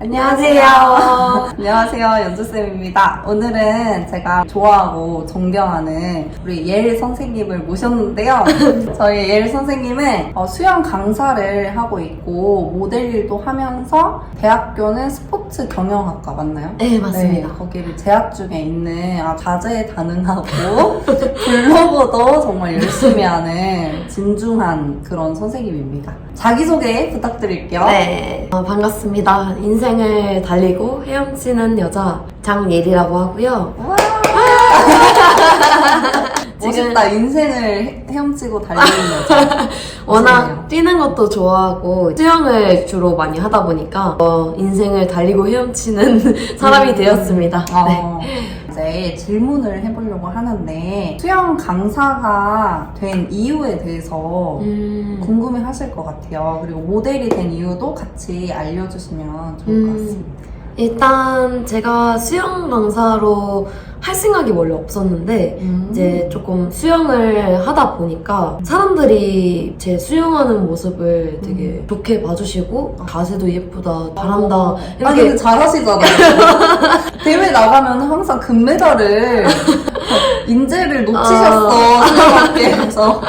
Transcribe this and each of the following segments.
안녕하세요. 안녕하세요. 연주쌤입니다. 오늘은 제가 좋아하고 존경하는 우리 예일 선생님을 모셨는데요. 저희 예일 선생님은 어, 수영 강사를 하고 있고 모델 일도 하면서 대학교는 스포츠 경영학과 맞나요? 네, 맞습니다. 네, 거기를 재학 중에 있는 아, 다재다능하고 블로거도 정말 열심히 하는 진중한 그런 선생님입니다. 자기소개 부탁드릴게요. 네, 어, 반갑습니다. 인생 을 달리고 헤엄치는 여자 장예리라고 하고요. 지금- 멋있다. 인생을 헤- 헤엄치고 달리는 여자. 워낙 멋있네요. 뛰는 것도 좋아하고 수영을 주로 많이 하다 보니까 어, 인생을 달리고 헤엄치는 사람이 되었습니다. 네. 어, 이제 질문을 해보려고 하는데 수영 강사가 된 이유에 대해서 음, 궁금해 하실 것 같아요. 그리고 모델이 된 이유도 같이 알려주시면 좋을 것 음. 같습니다. 일단 제가 수영 강사로 할 생각이 원래 없었는데 음. 이제 조금 수영을 하다 보니까 사람들이 제 수영하는 모습을 되게 좋게 봐주시고 자세도 예쁘다, 잘한다 어. 아니 근데 잘하시잖아요. 대회 나가면 항상 금메달을 인재를 놓치셨어 수영학계에서.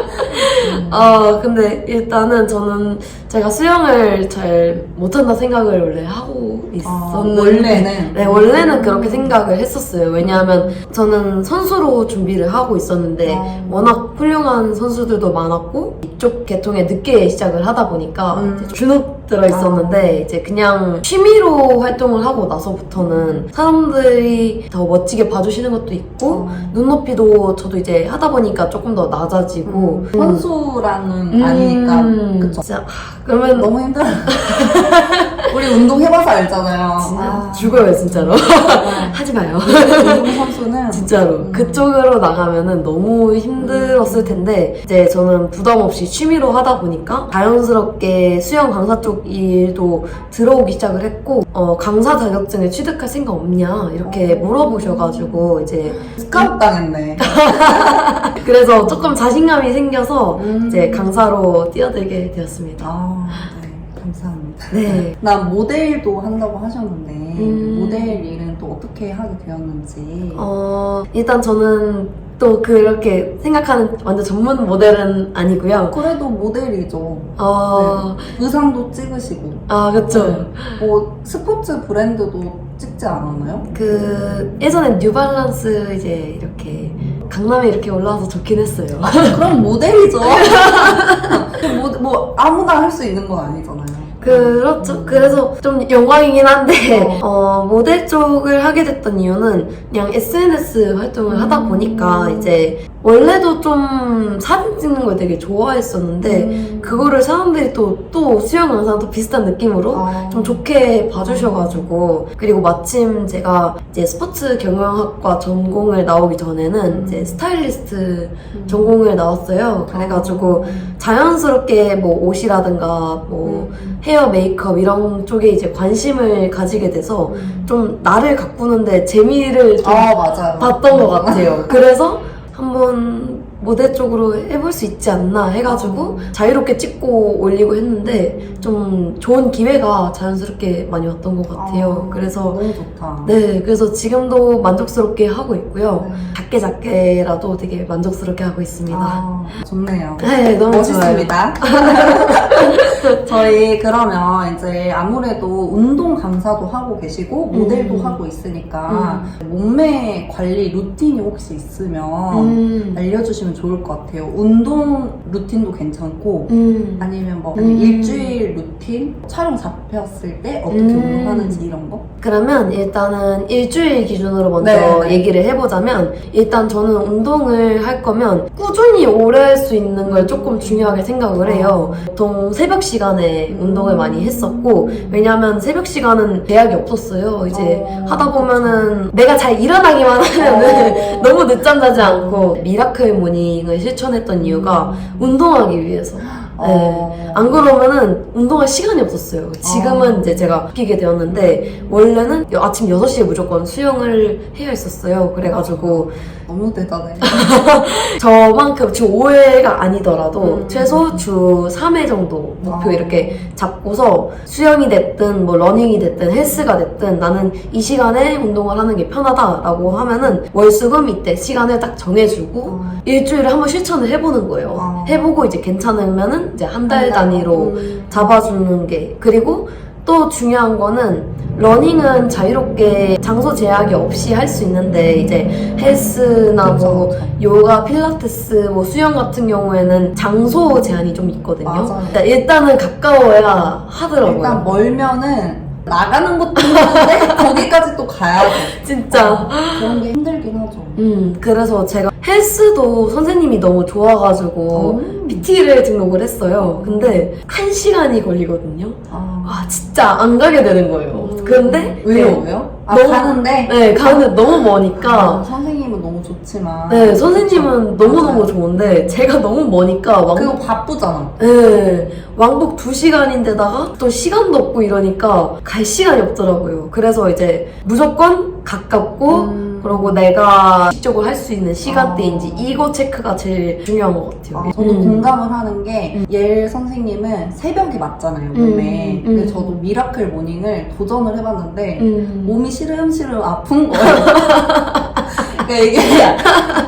아 근데 일단은 저는 제가 수영을 잘 못한다 생각을 원래 하고 아, 있었는데 원래는 네 원래는 그렇게 생각을 했었어요 왜냐하면 저는 선수로 준비를 하고 있었는데 어. 워낙 훌륭한 선수들도 많았고 이쪽 계통에 늦게 시작을 하다 보니까 음. 주눅 들어 있었는데 이제 그냥 취미로 활동을 하고 나서부터는 사람들이 더 멋지게 봐주시는 것도 있고 어. 눈높이도 저도 이제 하다 보니까 조금 더 낮아지고 음, 선수라는 아니니까. 음, 그쵸. 진짜 아, 그러면 너무 힘들어. 우리 운동 해봐서 알잖아요. 진짜 아, 죽어요 진짜로. 정말 하지 마요. 운동 선수는 진짜로. 음. 그쪽으로 나가면은 너무 힘들었을 텐데 이제 저는 부담 없이 취미로 하다 보니까 자연스럽게 수영 강사 쪽 일도 들어오기 시작을 했고 어, 강사 자격증을 취득할 생각 없냐 이렇게 어. 물어보셔가지고 이제 스카웃 당했네. 그래서 조금 자신감이 생겨서 음. 이제 강사로 뛰어들게 되었습니다. 아, 네. 감사합니다. 네. 난 모델도 한다고 하셨는데 음. 모델 일은 또 어떻게 하게 되었는지. 어, 일단 저는 또 그렇게 생각하는 완전 전문 모델은 아니고요. 그래도 모델이죠. 어, 의상도 찍으시고. 아, 그쵸. 네. 뭐 스포츠 브랜드도 찍지 않았나요? 그, 예전에 뉴발란스 이제 이렇게 강남에 이렇게 올라와서 좋긴 했어요. 그럼 모델이죠. 뭐, 뭐 아무나 할 수 있는 건 아니잖아요. 그렇죠. 그래서 좀 영광이긴 한데, 어, 모델 쪽을 하게 됐던 이유는 그냥 SNS 활동을 하다 음. 보니까 이제 원래도 좀 사진 찍는 걸 되게 좋아했었는데, 음. 그거를 사람들이 또, 또 수영 영상 또 비슷한 느낌으로 아. 좀 좋게 봐주셔가지고 그리고 마침 제가 이제 스포츠 경영학과 전공을 나오기 전에는 음. 이제 스타일리스트 음. 전공을 나왔어요. 그래가지고 자연스럽게 뭐 옷이라든가 뭐 음. 헤어 메이크업 이런 쪽에 이제 관심을 가지게 돼서 좀 나를 가꾸는데 재미를 좀 아 맞아요. 봤던 것 같아요. 그래서 한번 모델 쪽으로 해볼 수 있지 않나 해가지고 자유롭게 찍고 올리고 했는데 좀 좋은 기회가 자연스럽게 많이 왔던 것 같아요. 아, 그래서 너무 좋다. 네, 그래서 지금도 만족스럽게 하고 있고요. 네. 작게 작게라도 되게 만족스럽게 하고 있습니다. 아, 좋네요. 네, 너무 멋있습니다. 저희 그러면 이제 아무래도 운동 강사도 하고 계시고 모델도 음. 하고 있으니까 몸매 관리 루틴이 혹시 있으면. 음, 알려주시면 좋을 것 같아요. 운동 루틴도 괜찮고 음. 아니면 뭐 음. 일주일 루틴 촬영 잡혔을 때 어떻게 음. 운동하는지 이런 거. 그러면 일단은 일주일 기준으로 먼저 네, 네. 얘기를 해보자면 일단 저는 운동을 할 거면 꾸준히 오래 할 수 있는 걸 조금 중요하게 생각을 해요. 보통 새벽 시간에 운동을 많이 했었고 왜냐면 새벽 시간은 제약이 없었어요. 이제 어, 하다 보면은 내가 잘 일어나기만 하면은 어. 너무 늦잠 자지 않고 미라클 모닝을 실천했던 이유가 운동하기 위해서 어. 안 그러면은 운동할 시간이 없었어요. 지금은 아. 이제 제가 바뀌게 되었는데 원래는 아침 6시에 무조건 수영을 해야 했었어요. 그래가지고 너무 대단해. 저만큼 주 5회가 아니더라도 음. 최소 주 3회 정도 목표 아. 이렇게 잡고서 수영이 됐든 뭐 러닝이 됐든 헬스가 됐든 나는 이 시간에 운동을 하는 게 편하다라고 하면은 월수금 이때 시간을 딱 정해주고 어. 일주일에 한 번 실천을 해보는 거예요. 아. 해보고 이제 괜찮으면은 이제 한 달 단위로 음. 잡아주는 게 그리고 또 중요한 거는 러닝은 자유롭게 장소 제약이 없이 할 수 있는데 이제 헬스나 뭐. 요가, 필라테스, 뭐 수영 같은 경우에는 장소 제한이 좀 있거든요. 맞아요. 일단 일단은 가까워야 하더라고요. 일단 멀면은 나가는 것도 힘든데 거기까지 또 가야 돼. 진짜. 그런 게 힘들긴 하죠. 음, 그래서 제가 헬스도 선생님이 너무 좋아가지고 음. PT를 등록을 했어요. 근데 한 시간이 걸리거든요. 아. 아 진짜 안 가게 되는 거예요. 근데 왜요? 네, 왜요? 아, 너무- 가는데? 네 가는데 너무 아, 머니까 선생님은 너무 좋지만. 네 선생님은 그쵸. 너무 너무 좋은데 제가 너무 머니까 왕 그거 바쁘잖아. 네, 왕복 2시간인데다가 또 시간도 없고 이러니까 갈 시간이 없더라고요. 그래서 이제 무조건 가깝고 음. 그리고 내가 직접으로 할 수 있는 시간대인지 아. 이거 체크가 제일 중요한 것 같아요. 아, 저도 음. 공감을 하는 게, 예 선생님은 새벽에 맞잖아요, 몸에. 음, 근데 음. 저도 미라클 모닝을 도전을 해봤는데, 음. 몸이 시름시름 아픈 거예요. 그러니까 이게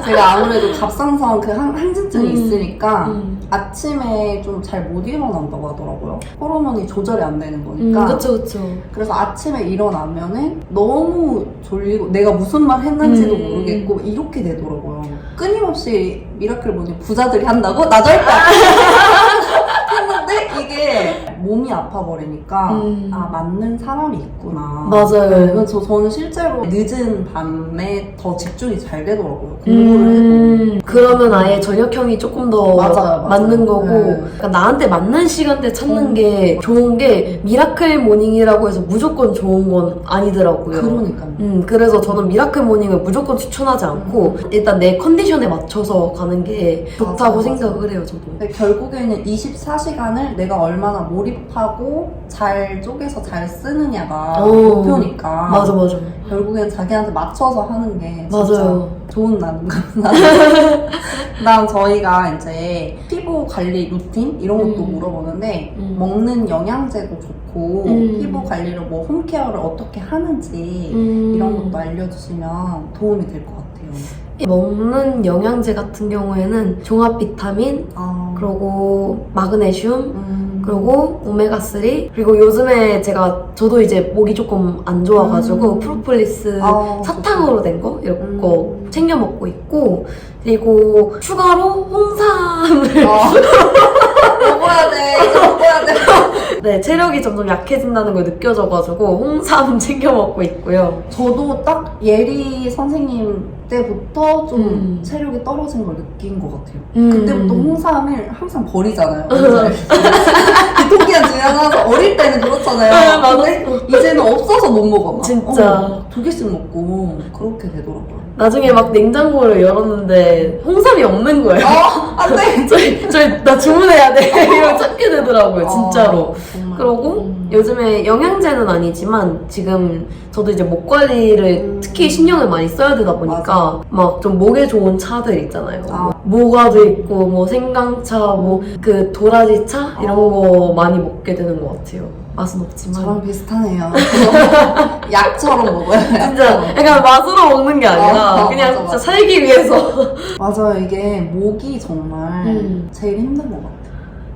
제가 아무래도 갑상선 그 항- 항진증이 음. 있으니까 음. 아침에 좀 잘 못 일어난다고 하더라고요. 호르몬이 조절이 안 되는 음, 거니까. 그쵸 그쵸. 그래서 아침에 일어나면은 너무 졸리고 내가 무슨 말 했는지도 음. 모르겠고 이렇게 되더라고요. 끊임없이 미라클 모닝 부자들이 한다고? 나도 할 거야. 했는데 이게 몸이 아파버리니까 음. 아 맞는 사람이 있구나. 맞아요. 그래서 저는 실제로 늦은 밤에 더 집중이 잘 되더라고요. 공부를 해도. 음, 그러면 아예 저녁형이 조금 더 맞아요, 맞아요. 맞는 거고 네. 그러니까 나한테 맞는 시간대 찾는 음. 게 좋은 게 미라클 모닝이라고 해서 무조건 좋은 건 아니더라고요. 그러니까요. 음, 그래서 저는 미라클 모닝을 무조건 추천하지 않고 일단 내 컨디션에 맞춰서 가는 게 좋다고 맞아, 맞아. 생각을 해요, 저도. 근데 결국에는 24시간을 내가 얼마나 몰입하고 잘 쪼개서 잘 쓰느냐가 어. 목표니까 맞아, 맞아. 결국엔 자기한테 맞춰서 하는 게 진짜 맞아요. 좋은 날인가 그다음 저희가 이제 피부 관리 루틴 이런 것도 음. 물어보는데 음. 먹는 영양제도 좋고 음. 피부 관리를 뭐 홈케어를 어떻게 하는지 음. 이런 것도 알려주시면 도움이 될 것 같아요. 먹는 영양제 같은 경우에는 종합 비타민, 아, 그리고 마그네슘, 음. 그리고 오메가3 그리고 요즘에 제가 저도 이제 목이 조금 안 좋아가지고 음. 프로폴리스 아, 사탕으로 된 거 이런 음. 거 챙겨 먹고 있고 그리고 추가로 홍삼을 어. 먹어야 돼. 이제 먹어야 돼. 네 체력이 점점 약해진다는 걸 느껴져가지고 홍삼 챙겨 먹고 있고요. 저도 딱 예리 선생님 때부터 좀 음. 체력이 떨어진 걸 느낀 것 같아요. 음. 그때부터 홍삼을 항상 버리잖아요. 유 통기한 지나서 어릴 때는 그렇잖아요. 네. 근데 이제는 없어서 못 먹어. 막. 진짜. 어, 두 개씩 먹고 그렇게 되더라고요. 나중에 막 냉장고를 열었는데 홍삼이 없는 거예요. 아, 안 돼! 저희 저희 나 주문해야 돼 이걸 찾게 되더라고요 진짜로. 아, 정말. 그러고 음. 요즘에 영양제는 아니지만 지금 저도 이제 목 관리를 음. 특히 신경을 많이 써야 되다 보니까 막 좀 목에 좋은 차들 있잖아요. 아. 뭐 모가도 있고 뭐 생강차 뭐 그 도라지차 이런 아. 거 많이 먹게 되는 것 같아요. 맛은 없지만 저랑 비슷하네요. 약처럼 먹어야 돼. 진짜 약간 맛으로 먹는 게 아니라 아, 그냥 맞아, 진짜 맞아. 살기 위해서 맞아요. 이게 목이 정말 음. 제일 힘든 것 같아요.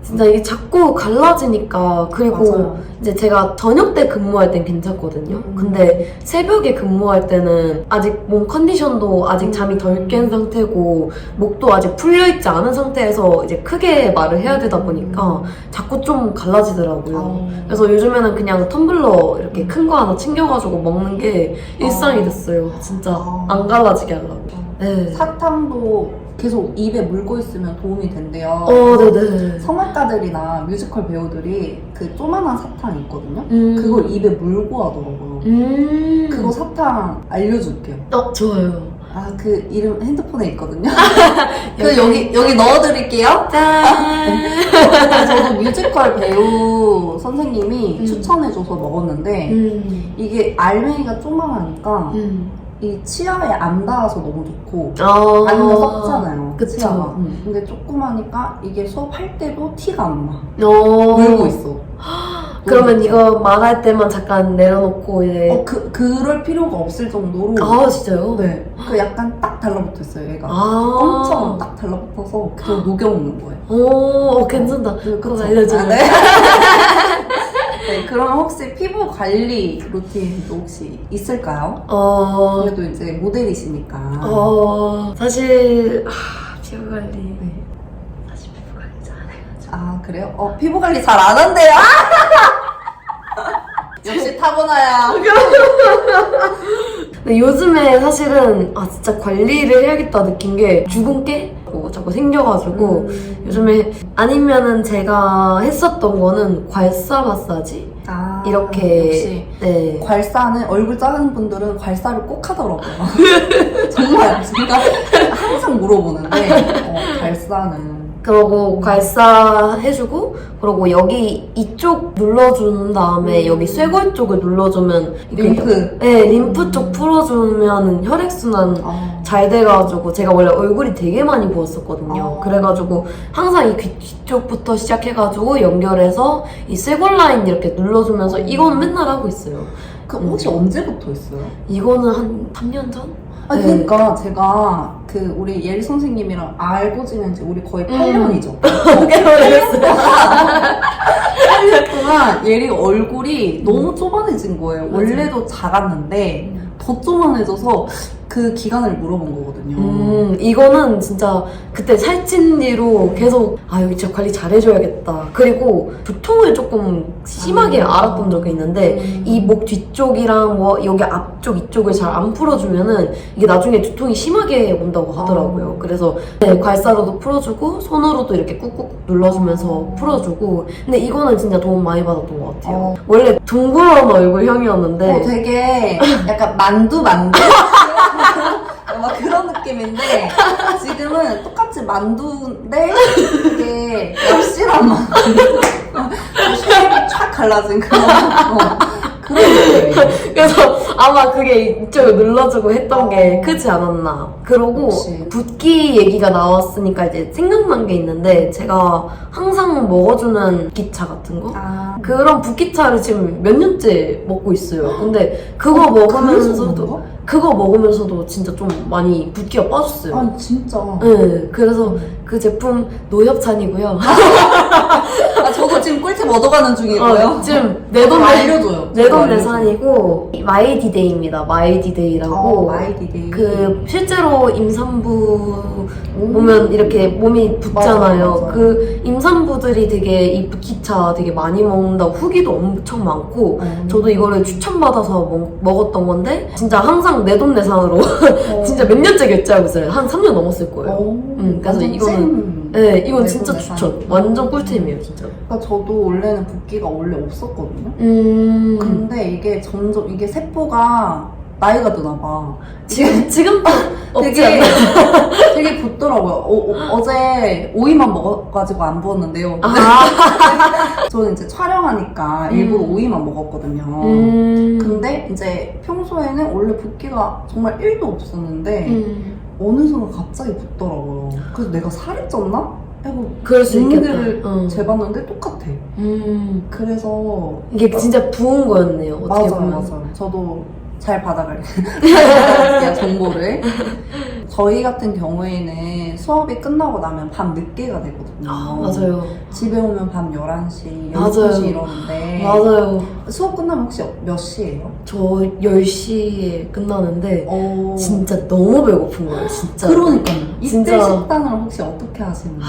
진짜 이게 자꾸 갈라지니까 그리고 맞아요. 이제 제가 저녁 때 근무할 땐 괜찮거든요. 음. 근데 새벽에 근무할 때는 아직 몸 컨디션도 아직 음. 잠이 덜 깬 상태고 목도 아직 풀려 있지 않은 상태에서 이제 크게 말을 해야 되다 보니까 자꾸 좀 갈라지더라고요. 어. 그래서 요즘에는 그냥 텀블러 이렇게 큰 거 하나 챙겨가지고 먹는 게 일상이 어. 됐어요. 진짜 어. 안 갈라지게 하려고. 네. 사탕도 계속 입에 물고 있으면 도움이 된대요. 어, 네네. 성악가들이나 뮤지컬 배우들이 그 조만한 사탕 있거든요. 음. 그걸 입에 물고 하더라고요. 음. 그거 사탕 알려줄게요. 어, 좋아요. 아, 그 이름 핸드폰에 있거든요. 그 여기, 여기 넣어드릴게요. 짠! 저도 뮤지컬 배우 선생님이 음. 추천해줘서 먹었는데, 음. 이게 알맹이가 조그마하니까, 음. 이 치아에 안 닿아서 너무 좋고, 아. 아니면 썩잖아요. 그쵸. 치아가. 음. 근데 조그마니까 이게 수업할 때도 티가 안 나. 어. 물고 있어. 그러면 이거 말할 때만 잠깐 내려놓고 이제. 어, 그, 그럴 필요가 없을 정도로. 아, 진짜요? 네. 그 약간 딱 달라붙어 있어요, 얘가. 아. 껌처럼 딱 달라붙어서 그냥 녹여 먹는 거예요. 오, 어, 괜찮다. 그, 그거 그쵸? 알려줘요. 아, 네. 네, 그러면 혹시 피부 관리 루틴도 혹시 있을까요? 어, 그래도 이제 모델이시니까. 어, 사실, 아, 피부 관리. 네. 사실 피부 관리 잘해가지고. 아, 그래요? 어, 피부 관리 잘 안 한대요? 역시 타고나야. 근데 요즘에 사실은, 아, 진짜 관리를 해야겠다 느낀 게, 주근깨? 뭐 자꾸 생겨가지고, 음. 요즘에, 아니면은 제가 했었던 거는 괄사 마사지? 아, 이렇게, 역시. 네. 괄사는 얼굴 작은 분들은 괄사를 꼭 하더라고요. 정말 제가 항상 물어보는데 어, 괄사는 그러고 괄사 해주고 그러고 여기 이쪽 눌러준 다음에 음. 여기 쇄골 쪽을 눌러주면 이게 림프. 네 림프 쪽 풀어주면 혈액순환 어. 잘 돼가지고 제가 원래 얼굴이 되게 많이 부었었거든요. 어. 그래가지고 항상 이 귀, 귀 쪽부터 시작해가지고 연결해서 이 쇄골 라인 이렇게 눌러주면서 이거는 맨날 하고 있어요. 그 혹시 언제부터 했어요? 이거는 한 3년 전? 아 네. 그러니까 제가 그 우리 예리 선생님이랑 알고 지낸 지 우리 거의 음. 8년이죠. 꽤 오래됐어요. 8년 동안 예리 얼굴이 너무 쪼만해진 거예요. 맞아요. 원래도 작았는데 더 쪼만해져서 그 기간을 물어본 거거든요. 음, 이거는 진짜 그때 살찐 뒤로 계속 아 여기 진짜 관리 잘해줘야겠다. 그리고 두통을 조금 심하게 아. 알았던 적이 있는데 음. 이목 뒤쪽이랑 뭐 여기 앞쪽 이쪽을 잘 안 풀어주면은 이게 나중에 두통이 심하게 온다고 하더라고요. 아. 그래서 네, 괄사로도 풀어주고 손으로도 이렇게 꾹꾹 눌러주면서 풀어주고 근데 이거는 진짜 도움 많이 받았던 것 같아요. 어. 원래 둥그런 얼굴형이었는데 어, 되게 약간 만두 만두? 느낌인데 지금은 똑같이 만두인데 이게 엽실한 만두 쉐입이 촥 갈라진 그런 어, 그런 느낌이에요 그래서 아마 그게 이쪽을 눌러주고 했던 게 크지 않았나. 그러고 그치. 붓기 얘기가 나왔으니까 이제 생각난 게 있는데 제가 항상 먹어주는 기차 같은 거? 아 그런 붓기차를 지금 몇 년째 먹고 있어요. 근데 그거 그래서 먹으면서도? 그거 먹으면서도 진짜 좀 많이 붓기가 빠졌어요. 아니 진짜 네, 그래서 그 제품 노협찬이고요. 꿀팁 얻어가는 중이고요 어, 지금 내돈 아, 내 알려줘요 내돈 내산이고 마이디데이입니다. 마이디데이라고 어, 마이디데이 그 실제로 임산부 오. 보면 이렇게 몸이 붓잖아요. 맞아, 맞아. 그 임산부들이 되게 이 붓기차 되게 많이 먹는다고 후기도 엄청 많고 음. 저도 이거를 추천받아서 먹, 먹었던 건데 진짜 항상 내돈 내산으로 어. 진짜 몇 년째 결제하고 있어요. 한 3년 넘었을 거예요. 오, 음, 그래서 이거는- 찐 네, 이건 내돈내산. 진짜 추천. 완전 꿀템이에요, 진짜. 그러니까 저도 원래는 붓기가 원래 없었거든요. 음. 근데 이게 점점 이게 세포가 나이가 드나 봐. 지금 지금도 없지 되게 않나요? 되게 붓더라고요. 어, 제 오이만 먹어가지고 안 부었는데요. 아. 저는 이제 촬영하니까 음. 일부러 오이만 먹었거든요. 음. 근데 이제 평소에는 원래 붓기가 정말 1도 없었는데 음. 어느 순간 갑자기 붓더라고요. 그래서 내가 살이 쪘나? 하고 그럴 수 있겠다. 몸무게를 응. 재봤는데 똑같아. 음. 그래서 이게 진짜 부은 거였네요. 어떻게 맞아요, 보면. 맞아요. 저도 잘 받아갈게요, 정보를. 저희 같은 경우에는 수업이 끝나고 나면 밤 늦게가 되거든요. 아, 맞아요. 집에 오면 밤 11시, 맞아요. 12시 이러는데. 맞아요. 수업 끝나면 혹시 몇 시예요? 저 10시에 끝나는데 어... 진짜 너무 배고픈 거예요, 진짜. 그러니까요. 이때 진짜. 식단을 혹시 어떻게 하시는지.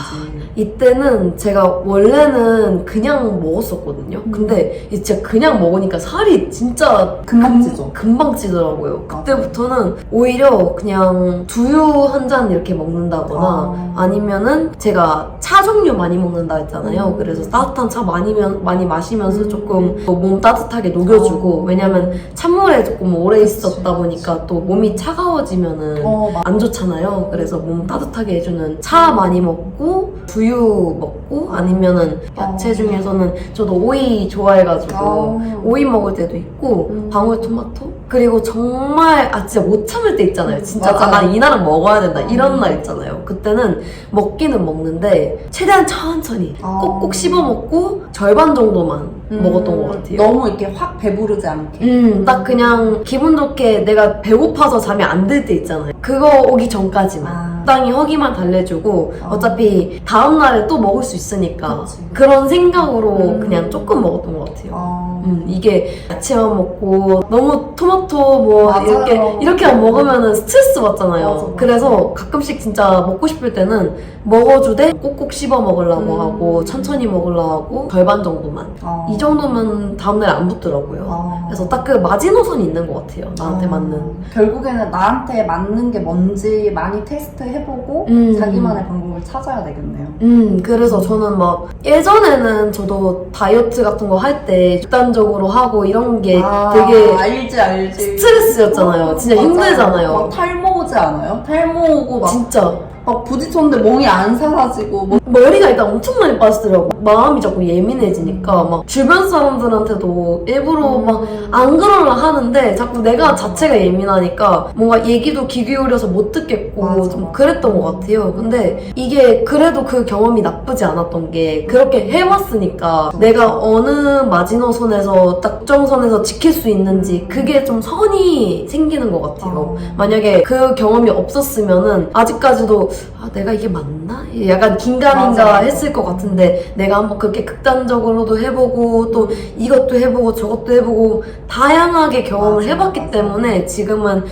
이때는 제가 원래는 그냥 먹었었거든요. 음. 근데 진짜 그냥 먹으니까 살이 진짜 금방 찌죠. 금방 찌더라고요. 그때부터는 오히려 그냥 두유 우유 한 잔 이렇게 먹는다거나 아. 아니면은 제가 차 종류 많이 먹는다 했잖아요. 음. 그래서 따뜻한 차 많이, 면- 많이 마시면서 조금 몸 따뜻하게 녹여주고 어. 왜냐면 찬물에 조금 오래 그치, 있었다 보니까 또 몸이 차가워지면은 어, 맞- 안 좋잖아요. 그래서 몸 따뜻하게 해주는 차 많이 먹고 두유 먹고 아니면은 야채 어. 중에서는 저도 오이 좋아해가지고 아. 오이 먹을 때도 있고 음. 방울토마토 그리고 정말 아 진짜 못 참을 때 있잖아요. 진짜 맞아요. 아, 난 이날은 먹어야 된다 이런 음. 날 있잖아요. 그때는 먹기는 먹는데 최대한 천천히 아. 꼭꼭 씹어 먹고 절반 정도만 음, 먹었던 것 같아요. 너무 이렇게 확 배부르지 않게. 음, 딱 그냥 기분 좋게 내가 배고파서 잠이 안 들 때 있잖아요. 그거 오기 전까지만. 아. 적당히 허기만 달래주고 아. 어차피 다음 날에 또 먹을 수 있으니까 그치. 그런 생각으로 음. 그냥 조금 먹었던 것 같아요. 어. 음, 이게 야채만 먹고 너무 토마토 뭐 맞아요. 이렇게 이렇게만 먹으면 스트레스 받잖아요. 맞아, 맞아. 그래서 가끔씩 진짜 먹고 싶을 때는 먹어주되 꼭꼭 씹어 먹으려고 음. 하고 천천히 먹으려고 하고 절반 정도만 어. 이 정도면 다음날 안 붙더라고요. 어. 그래서 딱 그 마지노선이 있는 것 같아요. 나한테 어. 맞는. 결국에는 나한테 맞는 게 뭔지 많이 테스트해 보고 음. 자기만의 방법을 찾아야 되겠네요. 음, 그래서 저는 막 예전에는 저도 다이어트 같은 거 할 때 극단적으로 하고 이런 게 아, 되게 알지 알지. 스트레스였잖아요. 어, 진짜 맞아요. 힘들잖아요. 막 탈모 오지 않아요? 탈모 오고 막, 진짜 막 부딪혔는데 멍이 안 사라지고 뭐 머리가 일단 엄청 많이 빠지더라고. 마음이 자꾸 예민해지니까 막 주변 사람들한테도 일부러 막 안 그러려 하는데 자꾸 내가 자체가 예민하니까 뭔가 얘기도 귀 기울여서 못 듣겠고 맞아, 좀. 그랬던 것 같아요. 근데 이게 그래도 그 경험이 나쁘지 않았던 게 그렇게 해왔으니까 내가 어느 마지노선에서 딱 정선에서 지킬 수 있는지 그게 좀 선이 생기는 것 같아요. 어. 만약에 그 경험이 없었으면은 아직까지도 아, 내가 이게 맞나? 약간 긴가민가. 했을 것 같은데 내가 한번 그렇게 극단적으로도 해보고 또 이것도 해보고 저것도 해보고 다양하게 경험을 맞아, 해봤기 맞아. 때문에 지금은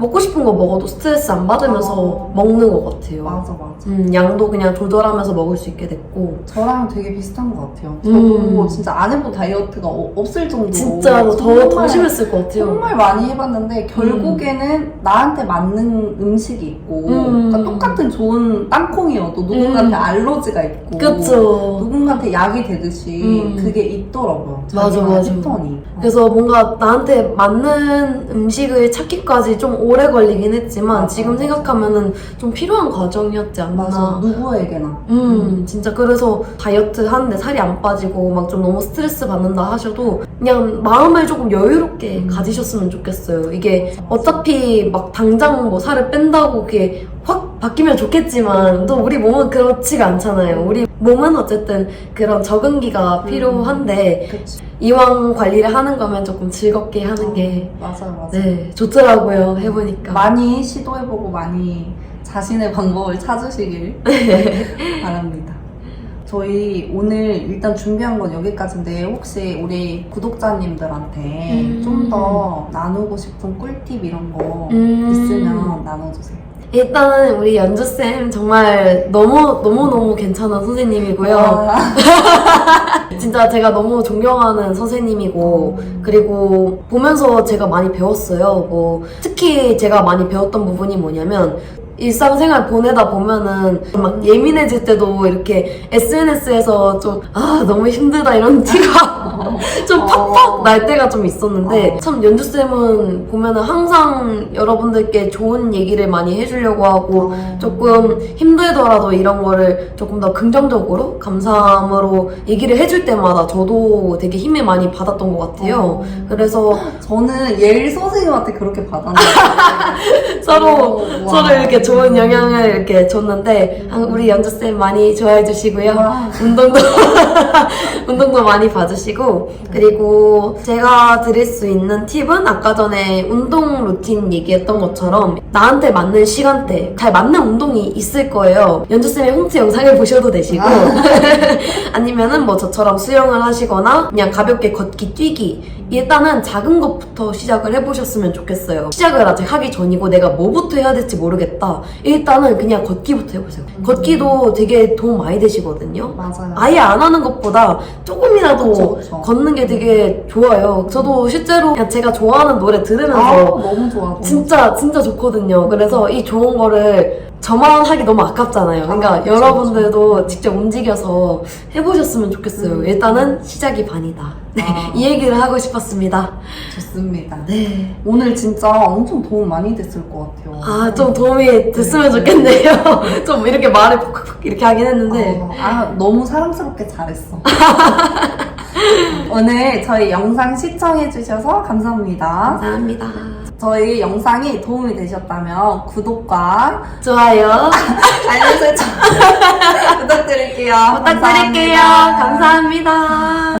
먹고 싶은 거 먹어도 스트레스 안 받으면서 어. 먹는 것 같아요. 맞아 맞아. 음, 양도 그냥 조절하면서 먹을 수 있게 됐고 저랑 되게 비슷한 것 같아요. 저도 음. 진짜 안 해본 다이어트가 어- 없을 정도로 진짜로 더, 더 정말 심했을 것 같아요. 정말 많이 해봤는데 결국에는 나한테 맞는 음식이 있고 음. 그러니까 똑같은 좋은 땅콩이어도 누군가한테 음. 알러지가 있고 그쵸. 누군가한테 약이 되듯이 음. 그게 있더라고요. 맞아, 자기만의 맞아. 패턴이. 그래서 뭔가 나한테 맞는 음식을 찾기까지 좀 오래 걸리긴 했지만. 지금 생각하면은 좀 필요한 과정이었지 않나. 맞아 누구에게나. 음, 진짜 그래서 다이어트 하는데 살이 안 빠지고 막 좀 너무 스트레스 받는다 하셔도 그냥 마음을 조금 여유롭게 음. 가지셨으면 좋겠어요. 이게. 어차피 막 당장 뭐 살을 뺀다고 그게 확 바뀌면 좋겠지만 또 우리 몸은 그렇지가 않잖아요. 우리 몸은 어쨌든 그런 적응기가 필요한데 그치. 이왕 관리를 하는 거면 조금 즐겁게 하는 게 맞아요 맞아요. 네, 좋더라고요. 해보니까. 많이 시도해보고 많이 자신의 방법을 찾으시길 바랍니다. 저희 오늘 일단 준비한 건 여기까지인데 혹시 우리 구독자님들한테 음. 좀더 나누고 싶은 꿀팁 이런 거 음. 있으면 나눠주세요. 일단은 우리 연주 쌤 정말 너무, 너무 너무 괜찮은 선생님이고요. 와. 진짜 제가 너무 존경하는 선생님이고, 그리고 보면서 제가 많이 배웠어요. 뭐, 특히 제가 많이 배웠던 부분이 뭐냐면, 일상생활 보내다 보면은 막 예민해질 때도 이렇게 SNS에서 좀, 아, 너무 힘들다 이런 티가 좀 팍팍 날 때가 좀 있었는데, 어. 참 연주쌤은 보면은 항상 여러분들께 좋은 얘기를 많이 해주려고 하고, 어. 조금 힘들더라도 이런 거를 조금 더 긍정적으로 감사함으로 얘기를 해줄 때마다 저도 되게 힘을 많이 받았던 것 같아요. 어. 그래서 저는 예일 선생님한테 그렇게 받았는데 서로 어, 와. 서로 이렇게 좋은 영향을 이렇게 줬는데 아, 우리 연주 쌤 많이 좋아해 주시고요. 와. 운동도 운동도 많이 봐주시고 그리고 제가 드릴 수 있는 팁은 아까 전에 운동 루틴 얘기했던 것처럼 나한테 맞는 시간대 잘 맞는 운동이 있을 거예요. 연주 쌤의 홈트 영상을 보셔도 되시고 아니면은 뭐 저처럼 수영을 하시거나 그냥 가볍게 걷기 뛰기 일단은 작은 것부터 시작을 해보셨으면 좋겠어요. 시작을 아직 하기 전이고 내가 뭐부터 해야 될지 모르겠다. 일단은 그냥 걷기부터 해보세요. 걷기도 되게 도움 많이 되시거든요. 맞아요. 아예 안 하는 것보다 조금이라도 그쵸, 그쵸. 걷는 게 되게 좋아요. 저도 실제로 그냥 제가 좋아하는 노래 들으면서 아, 너무 좋아. 너무 진짜 진짜 좋거든요. 그래서 이 좋은 거를 저만 하기 너무 아깝잖아요. 그러니까 아, 여러분들도 직접 움직여서 해보셨으면 좋겠어요. 음. 일단은 시작이 반이다. 네, 아. 이 얘기를 하고 싶었습니다. 좋습니다. 네. 오늘 진짜 엄청 도움 많이 됐을 것 같아요. 아, 좀 도움이 됐으면 좋겠네요. 좀 이렇게 말을 푹푹 이렇게 하긴 했는데. 어, 아, 너무 사랑스럽게 잘했어. 오늘 저희 영상 시청해주셔서 감사합니다. 감사합니다. 저희 영상이 도움이 되셨다면 구독과 좋아요. 알림 설정 부탁드릴게요. 부탁드릴게요. 감사합니다. 감사합니다.